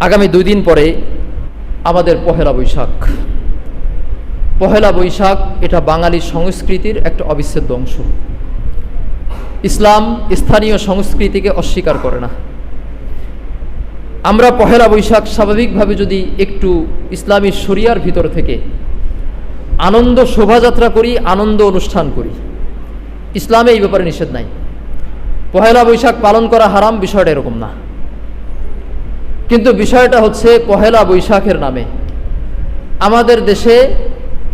আগামী দুই দিন পরে আমাদের পহেলা বৈশাখ। পহেলা বৈশাখ এটা বাঙালি সংস্কৃতির একটা অবিচ্ছেদ্য অংশ। ইসলাম স্থানীয় সংস্কৃতিকে অস্বীকার করে না। আমরা পহেলা বৈশাখ স্বাভাবিকভাবে যদি একটু ইসলামী শরিয়ার ভিতর থেকে আনন্দ শোভাযাত্রা করি, আনন্দ অনুষ্ঠান করি, ইসলামে এই ব্যাপারে নিষেধ নাই। পহেলা বৈশাখ পালন করা হারাম বিষয়টা এরকম না। কিন্তু বিষয়টা হচ্ছে পহেলা বৈশাখের নামে। আমাদের দেশে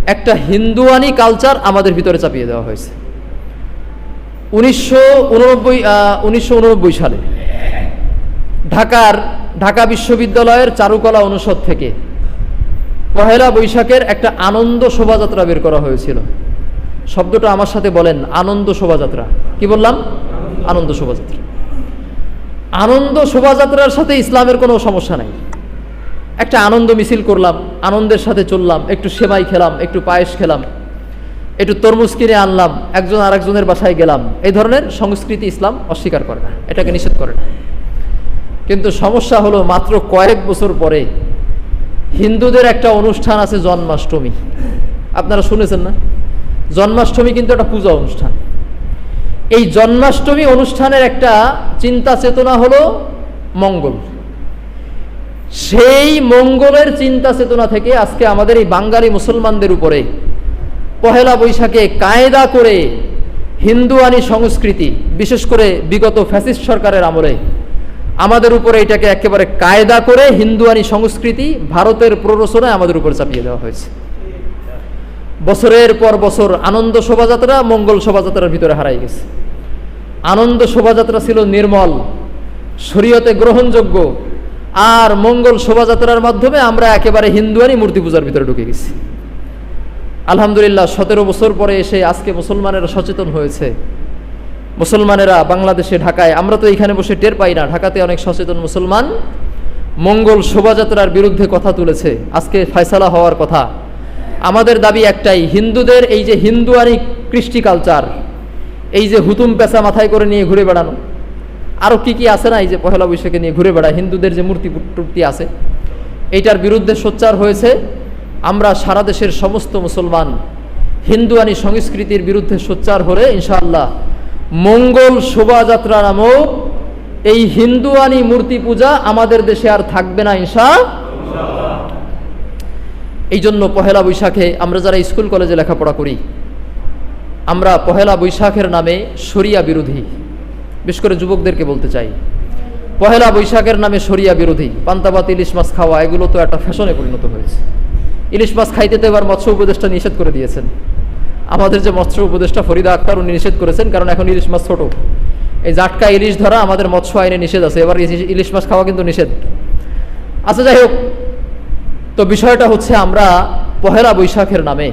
একটা হিন্দুয়ানি কালচার আমাদের ভিতরে চাপিয়ে দেওয়া হয়েছে। উনিশশো উননব্বই সালে ঢাকার, ঢাকা বিশ্ববিদ্যালয়ের চারুকলা অনুষদ থেকে পহেলা বৈশাখের একটা আনন্দ শোভাযাত্রা বের করা হয়েছিল। শব্দটা আমার সাথে বলেন, আনন্দ শোভাযাত্রা। কি বললাম? আনন্দ শোভাযাত্রা। আনন্দ শোভাযাত্রার সাথে ইসলামের কোনো সমস্যা নাই। একটা আনন্দ মিছিল করলাম, আনন্দের সাথে চললাম, একটু সেমাই খেলাম, একটু পায়েস খেলাম, একটু তরমুজ কিনে আনলাম, একজন আরেকজনের বাসায় গেলাম। এই ধরনের সংস্কৃতি ইসলাম অস্বীকার করে না, এটাকে নিষেধ করে না। কিন্তু সমস্যা হলো মাত্র কয়েক বছর পরে হিন্দুদের একটা অনুষ্ঠান আছে জন্মাষ্টমী। আপনারা শুনেছেন না? জন্মাষ্টমী কিন্তু একটা পূজা অনুষ্ঠান। এই জন্মাষ্টমী অনুষ্ঠানের একটা চিন্তা চেতনা হলো মঙ্গল। সেই মঙ্গলের চিন্তা চেতনা থেকে আজকে আমাদের এই বাঙালি মুসলমানদের উপরে পহেলা বৈশাখে কায়দা করে হিন্দুয়ানি সংস্কৃতি, বিশেষ করে বিগত ফ্যাসিস্ট সরকারের আমলে, আমাদের উপরে এটাকে একেবারে কায়দা করে হিন্দুয়ানি সংস্কৃতি ভারতের প্ররোচনায় আমাদের উপর চাপিয়ে দেওয়া হয়েছে। বছরের পর বছর আনন্দ শোভাযাত্রা, মঙ্গল শোভাযাত্রার ভিতরে হারাই গেছে। আনন্দ শোভাযাত্রা ছিল নির্মল, শরীয়তে গ্রহণযোগ্য, আর মঙ্গল শোভাযাত্রার মাধ্যমে আমরা একেবারে হিন্দুয়ানি মূর্তি পূজার ভিতরে ঢুকে গেছি। আলহামদুলিল্লাহ, সতেরো বছর পরে এসে আজকে মুসলমানেরা সচেতন হয়েছে। মুসলমানেরা বাংলাদেশে, ঢাকায়, আমরা তো এখানে বসে টের পাই না, ঢাকাতে অনেক সচেতন মুসলমান মঙ্গল শোভাযাত্রার বিরুদ্ধে কথা তুলেছে। আজকে ফয়সালা হওয়ার কথা। আমাদের দাবি একটাই, হিন্দুদের এই যে হিন্দু হিন্দুয়ানি কৃষ্টি কালচার এই যে হুতুম পেঁচা মাথায় করে নিয়ে ঘুরে বেড়ানো আরও কি কি আছে না এই যে পহেলা বৈশাখে নিয়ে ঘুরে বেড়ায়, হিন্দুদের যে মূর্তি টুর্তি আছে, এইটার বিরুদ্ধে সোচ্চার হয়েছে, আমরা সারা দেশের সমস্ত মুসলমান হিন্দুয়ানি সংস্কৃতির বিরুদ্ধে সোচ্চার হলে ইনশাআল্লাহ মঙ্গল শোভাযাত্রা নামক এই হিন্দুয়ানি মূর্তি পূজা আমাদের দেশে আর থাকবে না ইনশা এই জন্য পহেলা বৈশাখে আমরা যারা স্কুল, কলেজে লেখাপড়া করি, আমরা পহেলা বৈশাখের নামে শরিয়া বিরোধী। বিশেষ করে যুবকদেরকে বলতে চাই, পহেলা বৈশাখের নামে শরিয়া বিরোধী পান্তাবাত ইলিশ মাছ খাওয়া, এগুলো তো একটা ফ্যাশনে পরিণত হয়েছে। ইলিশ মাছ খাইতে তো এবার মৎস্য উপদেষ্টা নিষেধ করে দিয়েছেন। আমাদের যে মৎস্য উপদেষ্টা ফরিদা আক্তার, উনি নিষেধ করেছেন, কারণ এখন ইলিশ মাছ ছোট। এই জাটকা ইলিশ ধরা আমাদের মৎস্য আইনে নিষেধ আছে, এবার ইলিশ মাছ খাওয়া কিন্তু নিষেধ। আচ্ছা যাই হোক তো বিষয়টা হচ্ছে আমরা পহেলা বৈশাখের নামে।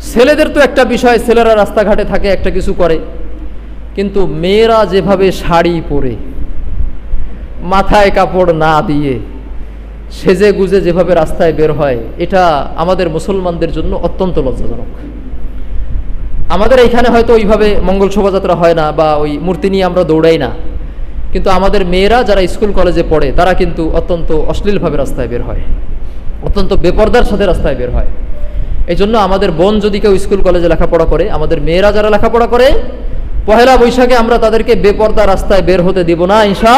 ছেলেদের তো একটা বিষয়, ছেলেরা রাস্তাঘাটে থাকে, একটা কিছু করে। কিন্তু মেয়েরা যেভাবে শাড়ি পরে, মাথায় কাপড় না দিয়ে সেজে গুজে যেভাবে রাস্তায় বের হয়, এটা আমাদের মুসলমানদের জন্য অত্যন্ত লজ্জাজনক। আমাদের এইখানে হয়তো ওইভাবে মঙ্গল শোভাযাত্রা হয় না বা ওই মূর্তি নিয়ে আমরা দৌড়াই না। কিন্তু আমাদের মেয়েরা যারা স্কুল কলেজে পড়ে, তারা কিন্তু অত্যন্ত অশ্লীলভাবে রাস্তায় বের হয়। অত্যন্ত বেপর্দার সাথে রাস্তায় বের হয়। এই জন্য আমাদের বোন যদি কেউ স্কুল, কলেজে লেখাপড়া করে, আমাদের মেয়েরা যারা লেখাপড়া করে, পহেলা বৈশাখে আমরা তাদেরকে বেপর্দা রাস্তায় বের হতে দিব না, ইনশা,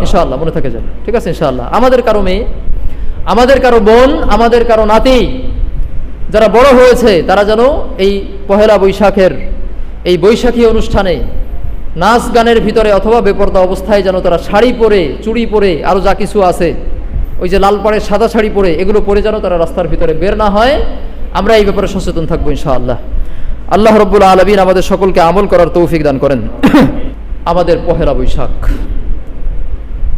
ইনশাআল্লাহ, মনে থাকে যেন। ঠিক আছে, ইনশাআল্লাহ। আমাদের কারও মেয়ে, আমাদের কারও বোন, আমাদের কারও নাতি, যারা বড় হয়েছে, তারা যেন এই পহেলা বৈশাখের এই বৈশাখী অনুষ্ঠানে নাচ গানের ভিতরে অথবা বেপর্দা অবস্থায় যেন তারা শাড়ি পরে, চুড়ি পরে আরও যা কিছু আছে ওই যে লাল পাড়ে সাদা শাড়ি পরে এগুলো পরে যেন তারা রাস্তার ভিতরে বের না হয়, আমরা এই ব্যাপারে সচেতন থাকব ইনশাআল্লাহ। আল্লাহ রব্বুল আলমিন আমাদের সকলকে আমল করার তৌফিক দান করেন। আমাদের পহেলা বৈশাখ।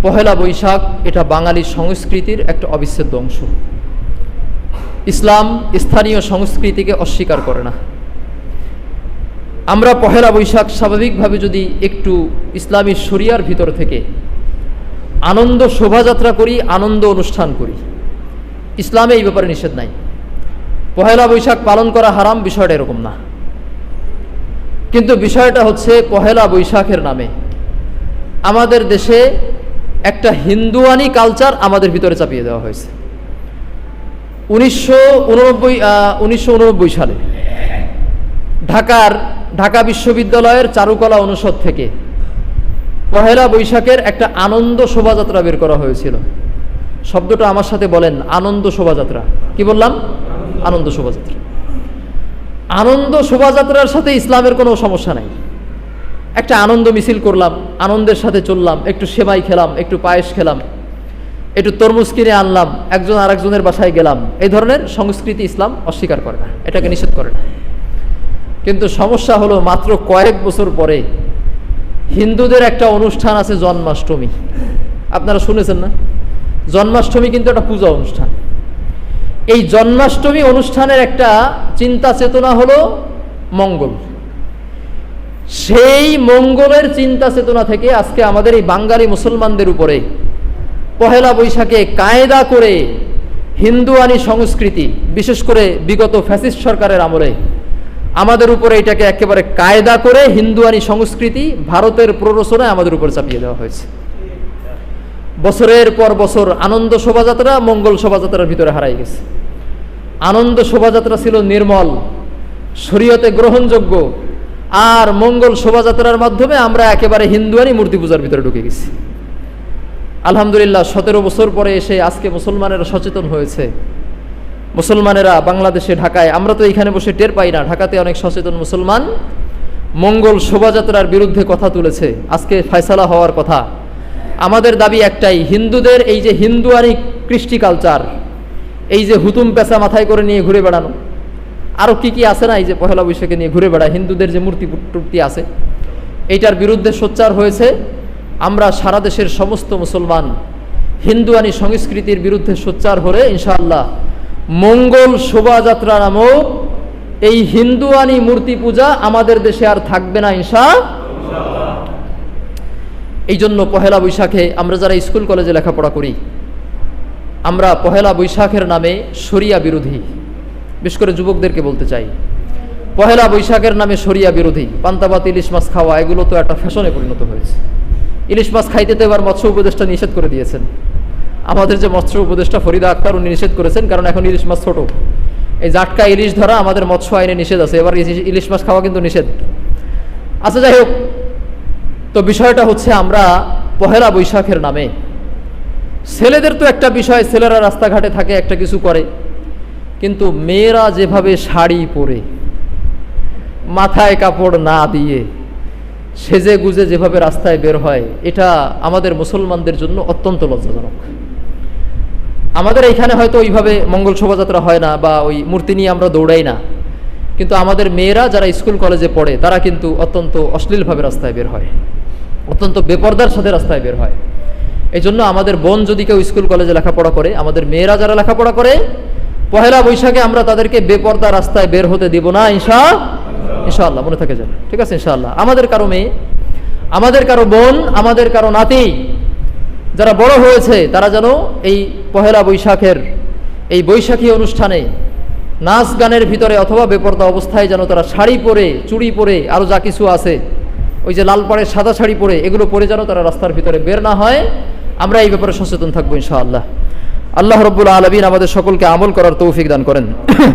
পহেলা বৈশাখ এটা বাঙালি সংস্কৃতির একটা অবিচ্ছেদ্য অংশ। ইসলাম স্থানীয় সংস্কৃতিকে অস্বীকার করে না। আমরা পহেলা বৈশাখ স্বাভাবিকভাবে যদি একটু ইসলামী শরিয়ার ভিতর থেকে আনন্দ শোভাযাত্রা করি, আনন্দ অনুষ্ঠান করি। ইসলামে এই ব্যাপারে নিষেধ নাই। পহেলা বৈশাখ পালন করা হারাম, বিষয়টা এরকম না। কিন্তু বিষয়টা হচ্ছে পহেলা বৈশাখের নামে। আমাদের দেশে একটা হিন্দুয়ানি কালচার আমাদের ভিতরে চাপিয়ে দেওয়া হয়েছে। উনিশশো উননব্বই সালে ঢাকার, ঢাকা বিশ্ববিদ্যালয়ের চারুকলা অনুষদ থেকে পহেলা বৈশাখের একটা আনন্দ শোভাযাত্রা বের করা হয়েছিল। শব্দটা আমার সাথে বলেন, আনন্দ শোভাযাত্রা। কি বললাম? আনন্দ শোভাযাত্রা। আনন্দ শোভাযাত্রার সাথে ইসলামের কোনো সমস্যা নাই। একটা আনন্দ মিছিল করলাম, আনন্দের সাথে চললাম, একটু সেমাই খেলাম, একটু পায়েস খেলাম, একটু তরমুজ কিনে আনলাম, একজন আরেকজনের বাসায় গেলাম। এই ধরনের সংস্কৃতি ইসলাম অস্বীকার করে না, এটাকে নিষেধ করে না। কিন্তু সমস্যা হলো মাত্র কয়েক বছর পরে হিন্দুদের একটা অনুষ্ঠান আছে জন্মাষ্টমী। আপনারা শুনেছেন না? জন্মাষ্টমী কিন্তু একটা পূজা অনুষ্ঠান। এই জন্মাষ্টমী অনুষ্ঠানের একটা চিন্তা চেতনা হলো মঙ্গল। সেই মঙ্গলের চিন্তা চেতনা থেকে আজকে আমাদের এই বাঙালি মুসলমানদের উপরে পহেলা বৈশাখে কায়দা করে হিন্দুয়ানি সংস্কৃতি, বিশেষ করে বিগত ফ্যাসিস্ট সরকারের আমলে আমাদের উপরে এটাকে একেবারে কায়দা করে হিন্দুয়ানি সংস্কৃতি ভারতের প্ররোচনায় আমাদের উপর চাপিয়ে দেওয়া হয়েছে। বছরের পর বছর আনন্দ শোভাযাত্রা, মঙ্গল শোভাযাত্রার ভিতরে হারাই গেছে। আনন্দ শোভাযাত্রা ছিল নির্মল, শরীয়তে গ্রহণযোগ্য, আর মঙ্গল শোভাযাত্রার মাধ্যমে আমরা একেবারে হিন্দুয়ানি মূর্তি পূজার ভিতরে ঢুকে গেছি। আলহামদুলিল্লাহ, সতেরো বছর পরে এসে আজকে মুসলমানেরা সচেতন হয়েছে। মুসলমানেরা বাংলাদেশে ঢাকায়, আমরা তো এখানে বসে টের পাই না, ঢাকাতে অনেক সচেতন মুসলমান। মঙ্গল শোভাযাত্রার বিরুদ্ধে কথা তুলেছে, আজকে ফয়সালা হওয়ার কথা। আমাদের দাবি একটাই, হিন্দুদের এই যে হিন্দুয়ানি কৃষ্টি কালচার এই যে হুতুম পেঁচা মাথায় করে নিয়ে ঘুরে বেড়ানো। আরও কি কি আছে না, এই যে পহেলা বৈশাখে নিয়ে ঘুরে বেড়ায়, হিন্দুদের যে মূর্তি টুর্তি আছে। এইটার বিরুদ্ধে সোচ্চার হয়েছে, আমরা সারা দেশের সমস্ত মুসলমান হিন্দুয়ানি সংস্কৃতির বিরুদ্ধে সোচ্চার হলে ইনশাআল্লাহ মঙ্গল শোভাযাত্রা নামক এই হিন্দুয়ানি মূর্তি পূজা আমাদের দেশে আর থাকবে না, ইনশা এই জন্য পহেলা বৈশাখে আমরা যারা স্কুল কলেজে লেখাপড়া করি, আমরা পহেলা বৈশাখের নামে শরিয়া বিরোধী। বিশেষ করে যুবকদেরকে বলতে চাই, পহেলা বৈশাখের নামে শরিয়া বিরোধী। পান্তাবাত ইলিশ মাছ খাওয়া, এগুলো তো একটা ফ্যাশনে পরিণত হয়েছে। ইলিশ মাছ খাইতে তো এবার মৎস্য উপদেষ্টা নিষেধ করে দিয়েছেন। আমাদের যে মৎস্য উপদেষ্টা ফরিদা আক্তার উনি নিষেধ করেছেন, কারণ এখন ইলিশ মাছ ছোট। এই জাটকা ইলিশ ধরা আমাদের মৎস্য আইনে নিষেধ আছে, এবার ইলিশ মাছ খাওয়া কিন্তু নিষেধ। আচ্ছা যাই হোক, তো বিষয়টা হচ্ছে আমরা পহেলা বৈশাখের নামে। ছেলেদের তো একটা বিষয়, ছেলেরা রাস্তাঘাটে থাকে, একটা কিছু করে। কিন্তু মেয়েরা যেভাবে শাড়ি পরে, মাথায় কাপড় না দিয়ে সেজে গুজে যেভাবে রাস্তায় বের হয়, এটা আমাদের মুসলমানদের জন্য অত্যন্ত লজ্জাজনক। আমাদের এইখানে হয়তো ওইভাবে মঙ্গল শোভাযাত্রা হয় না বা ওই মূর্তি নিয়ে আমরা দৌড়াই না। কিন্তু আমাদের মেয়েরা যারা স্কুল কলেজে পড়ে, তারা কিন্তু অত্যন্ত অশ্লীলভাবে রাস্তায় বের হয়। অত্যন্ত বেপর্দার সাথে রাস্তায় বের হয়। এই জন্য আমাদের বোন যদি কেউ স্কুল কলেজে লেখাপড়া করে, আমাদের মেয়েরা যারা লেখাপড়া করে, পহেলা বৈশাখে আমরা তাদেরকে বেপর্দা রাস্তায় বের হতে দিব না, ইনশা, ইনশাআল্লাহ, মনে থাকে যাবে ঠিক আছে, ইনশাআল্লাহ। আমাদের কারও মেয়ে, আমাদের কারও বোন, আমাদের কারও নাতি যারা বড় হয়েছে, তারা যেন এই পহেলা বৈশাখের এই বৈশাখী অনুষ্ঠানে নাচ গানের ভিতরে অথবা বেপর্দা অবস্থায় যেন তারা শাড়ি পরে, চুড়ি পরে আরও যা কিছু আছে, ওই যে লাল পাড়ের সাদা শাড়ি পরে, এগুলো পরে যেন তারা রাস্তার ভিতরে বের না হয়, আমরা এই ব্যাপারে সচেতন থাকব ইনশাআল্লাহ। আল্লাহ রব্বুল আলমিন আমাদের সকলকে আমল করার তৌফিক দান করেন।